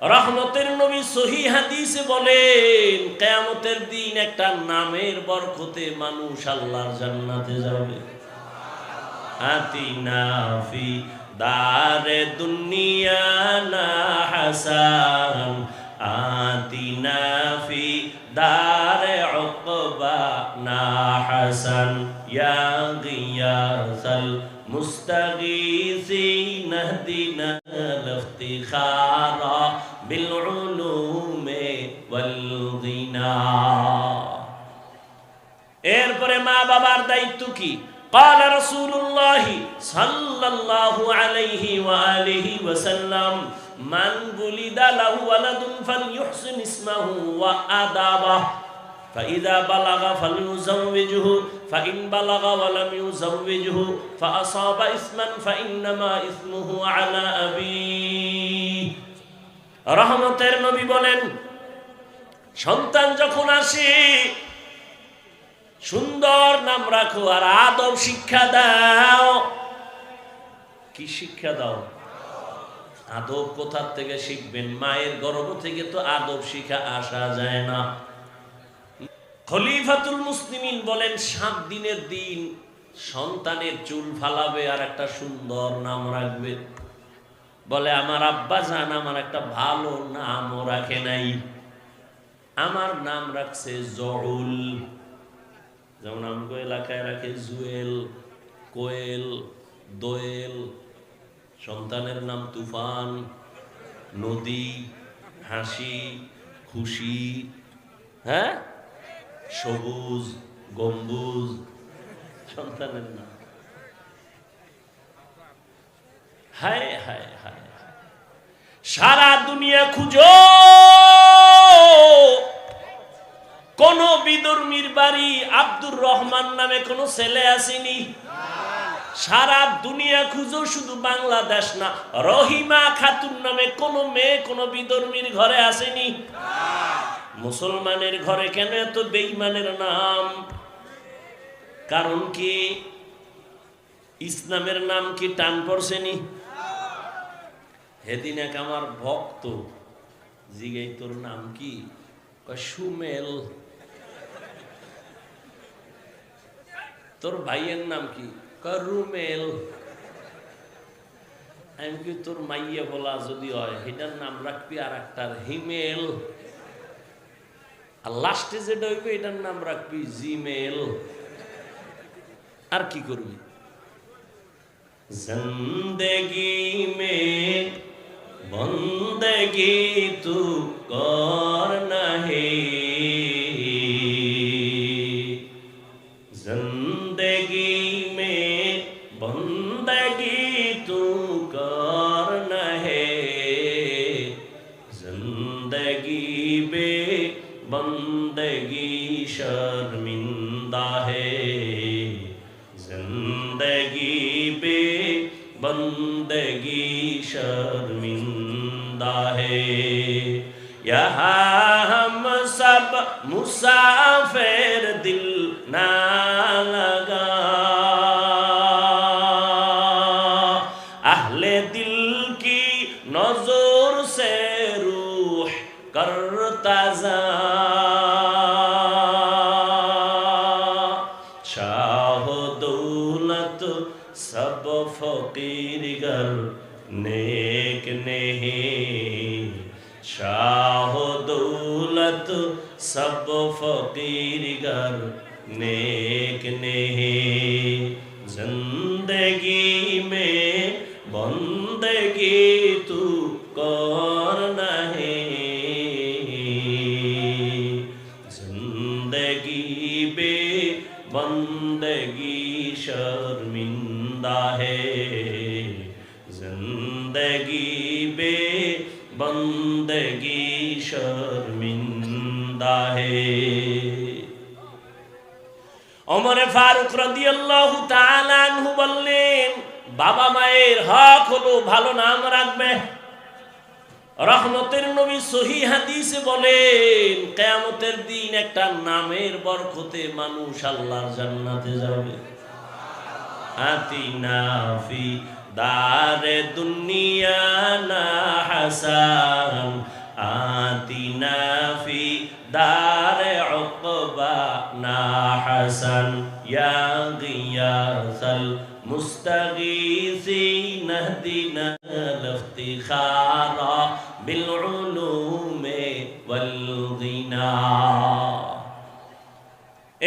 রহমতের নবী সহি হাদিসে বলেন, কেয়ামতের দিন একটা নামের বরকতে মানুষ আল্লাহর জান্নাতে যাবে। নাফি, দারে দুনিয়া না হাসান। দারে না হাসান। ইয়া মুস্তাগীসি নাহদিনা الافتخار بالعلوم والغنى এরপরে মা বাবার দায়িত্ব কি قال رسول الله صلى الله عليه وآله وسلم من ولد له ولد فليحسن اسمه وآدابه فإذا بلغ فليزوجه فإن بلغ ولم يزوجه فأصاب إثما فإنما إثمه على أبيه রহমতের নবী বলেন সন্তান যখন আসে সুন্দর নাম রাখো আর আদব শিক্ষা দাও কি শিক্ষা দাও আদব কোথার থেকে শিখবেন মায়ের গর্ভ থেকে তো আদব শিখা আসা যায় না খলিফাতুল মুসলিমিন বলেন, সাত দিনের দিন সন্তানের চুল ফালাবে আর একটা সুন্দর নাম রাখবে। বলে, আমার আব্বা জান, আমার একটা ভালো নামও রাখে নাই। আমার নাম রাখছে জউল। যেমন আমগো এলাকায় রাখে জুয়েল, কোয়েল, দোয়েল, সন্তানের নাম তুফান, নদী, হাসি, খুশি হ্যাঁ? সবুজ, গম্বুজ, সন্তানের নাম। হায় হায় হায়। সারা দুনিয়া খুঁজো। কোন বিদর্মীর বাড়ি আব্দুর রহমান নামে কোন ছেলে আসেনি? সারা দুনিয়া খুঁজো, শুধু বাংলাদেশ না। রহিমা খাতুন নামে কোন মেয়ে, কোন বিদর্মীর ঘরে আসেনি? মুসলমানের ঘরে কেন এত বেইমানের নাম? কারণ কি? ইসলামের নাম কি টান পড়ছেনি হেদিন এক আমার ভক্ত জিগাই, তোর নাম কি? সুমেল। তোর ভাইয়ের নাম কি? রুমেল। আমি কি তোর মাইয়া বলা যদি হয়, সেটার নাম রাখবি আর একটার হিমেল। আর লাস্টে যেটা হইবে, এটার নাম রাখবি জিমেল আর কি করবি? জিন্দগি মে বন্দগি তু কর। بندگی شرمندہ ہے۔ زندگی پہ بندگی شرمندہ ہے۔ یہاں ہم سب مسافر دل نہ لگا رضا شاہ دولت سب فقیر گر نیک نہیں شاہ دولت سب فقیر گر نیک نہیں زندگی میں بندگی تو बंदगी शर्मिंदा है जिंदगी बे बंदगी शर्मिंदा है অমরে ফারুক রাদিয়াল্লাহু তাআলা আনহু বললেন বাবা মায়ের হক হলো ভালো নাম রাখবে রহমতের নবী সহি হাদিসে বলেন, কেয়ামতের দিন একটা নামের বরকতে মানুষ আল্লাহর জান্নাতে যাবে। হাতি দারে দুনিয়া না হাসান। আতি দারে অকবা না হাসান। ইয়া গিয়াসাল মুস্তাগীসি নাহদিনা লফতিখারা بالعلوم والغنى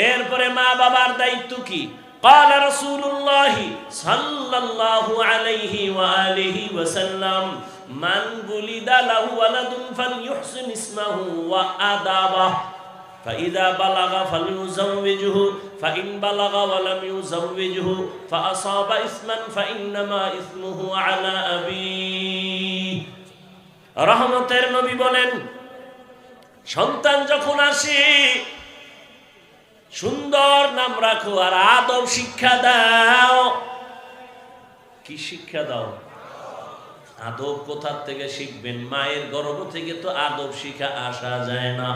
এরপরে মা বাবার দায়িত্ব কি قال رسول الله صلى الله عليه وآله وسلم من ولد له ولد فليحسن اسمه وأدابه فإذا بلغ فليزوجه فإن بلغ ولم يزوجه فأصاب إثما فإنما إثمه على أبيه রহমতের নবী বলেন, সন্তান যখন আসে, সুন্দর নাম রাখো আর আদব শিক্ষা দাও। কি শিক্ষা দাও? আদব কোথার থেকে শিখবেন? মায়ের গর্ব থেকে তো আদব শিখা আসা যায় না।